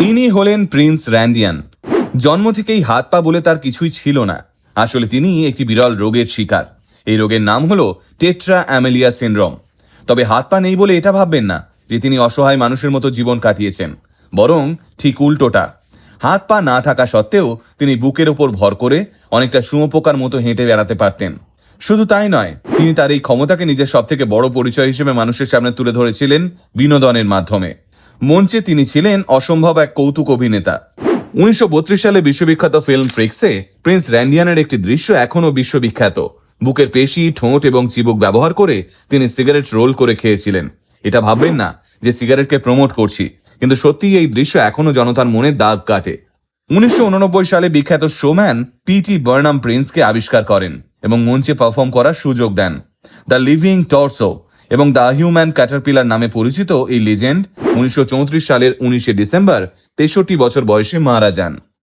ইনি হলেন প্রিন্স র্যান্ডিয়ান। জন্ম থেকেই হাত পা বলে তার কিছুই ছিল না। আসলে তিনি একটি বিরল রোগের শিকার। এই রোগের নাম হলো টেট্রা অ্যামেলিয়া সিনড্রোম। তবে হাত পা নেই বলে এটা ভাববেন না যে তিনি অসহায় মানুষের মতো জীবন কাটিয়েছেন। বরং ঠিক উল্টোটা। হাত পা না থাকা সত্ত্বেও তিনি বুকের ওপর ভর করে অনেকটা শুঁয়োপোকার মতো হেঁটে বেড়াতে পারতেন। শুধু তাই নয়, তিনি তার এই ক্ষমতাকে নিজের সবথেকে বড় পরিচয় হিসেবে মানুষের সামনে তুলে ধরেছিলেন বিনোদনের মাধ্যমে। মঞ্চে তিনি ছিলেন অসম্ভব এক কৌতুক অভিনেতা। উনিশশো বত্রিশ সালে বিশ্ববিখ্যাত ফিল্ম ফ্রিক্সে প্রিন্স র্যান্ডিয়ানের একটি দৃশ্য এখনও বিশ্ববিখ্যাত। বুকের পেশি, ঠোঁট এবং চিবুক ব্যবহার করে তিনি সিগারেট রোল করে খেয়েছিলেন। এটা ভাববেন না যে সিগারেটকে প্রমোট করছি, কিন্তু সত্যিই এই দৃশ্য এখনও জনতার মনে দাগ কাটে। উনিশশো উননব্বই সালে বিখ্যাত শোম্যান পিটি বার্নাম প্রিন্সকে আবিষ্কার করেন এবং মঞ্চে পারফর্ম করার সুযোগ দেন। দ্য লিভিং টর্সো এবং দ্য হিউম্যান ক্যাটারপিলার নামে পরিচিত এই লেজেন্ড উনিশশো চৌত্রিশ সালের উনিশে ডিসেম্বর তেষট্টি বছর বয়সে মারা যান।